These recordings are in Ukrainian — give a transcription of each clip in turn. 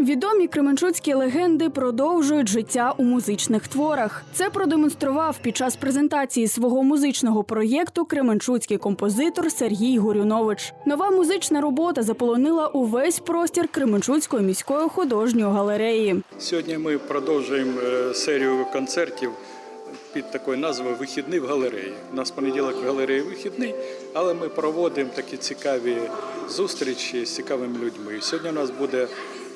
Відомі кременчуцькі легенди продовжують життя у музичних творах. Це продемонстрував під час презентації свого музичного проєкту кременчуцький композитор Сергій Горюнович. Нова музична робота заполонила увесь простір Кременчуцької міської художньої галереї. Сьогодні ми продовжуємо е, серію концертів під такою назвою Вихідний в галереї. У нас понеділок в галереї вихідний, але ми проводимо такі цікаві зустрічі з цікавими людьми. Сьогодні у нас буде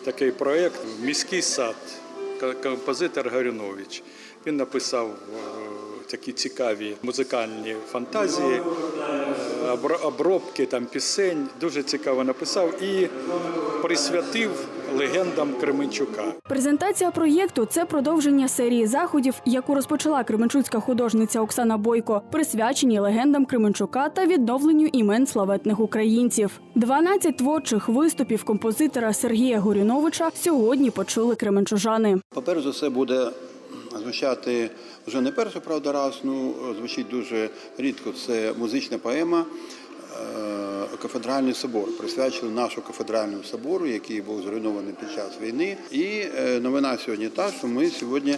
такий проєкт Міський сад, композитор Гарюнович. Він написав е, такі цікаві музикальні фантазії, обробки там пісень. Дуже цікаво написав і присвятив легендам Кременчука. Презентація проєкту це продовження серії заходів, яку розпочала кременчуцька художниця Оксана Бойко, присвячені легендам Кременчука та відновленню імен славетних українців. 12 творчих виступів композитора Сергія Горюновича сьогодні почули кременчужани. Поперед за все буде звучати вже не перший, правда, раз, ну звучить дуже рідко. Це музична поема Кафедральний собор, присвячений нашому кафедральному собору, який був зруйнований під час війни. І е, новина сьогодні та, що ми сьогодні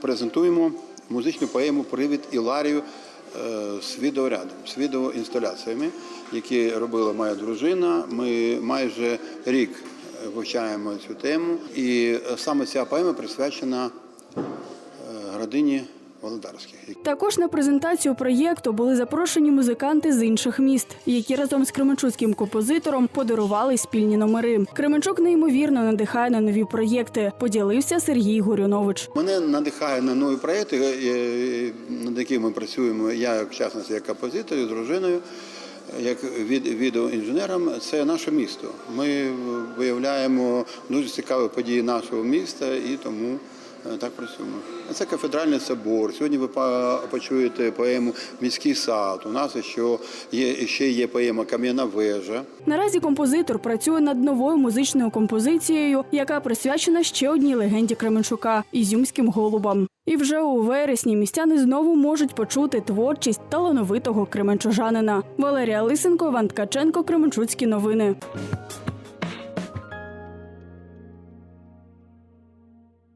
презентуємо музичну поему Привід Іларію е, з відеорядом, з відеоінсталяціями, які робила моя дружина. Ми майже рік е, вивчаємо цю тему, і е, саме ця поема присвячена е, градині Володарських. Також на презентацію проєкту були запрошені музиканти з інших міст, які разом з кременчуцьким композитором подарували спільні номери. Кременчук неймовірно надихає на нові проєкти. Поділився Сергій Горюнович. Мене надихає на нові проєкти, над якими ми працюємо. Я, в частності, як композитор, з дружиною, як від, відеоінженером. Це наше місто. Ми виявляємо дуже цікаві події нашого міста і тому. Е, Так працюємо. Це кафедральний собор. Сьогодні ви по- почуєте поему Міський сад. У нас ще є, ще є поема Кам'яна вежа. Наразі композитор працює над новою музичною композицією, яка присвячена ще одній легенді Кременчука ізюмським голубам. І вже у вересні містяни знову можуть почути творчість талановитого кременчужанина. Валерія Лисенко, Іван Ткаченко, Кременчуцькі новини.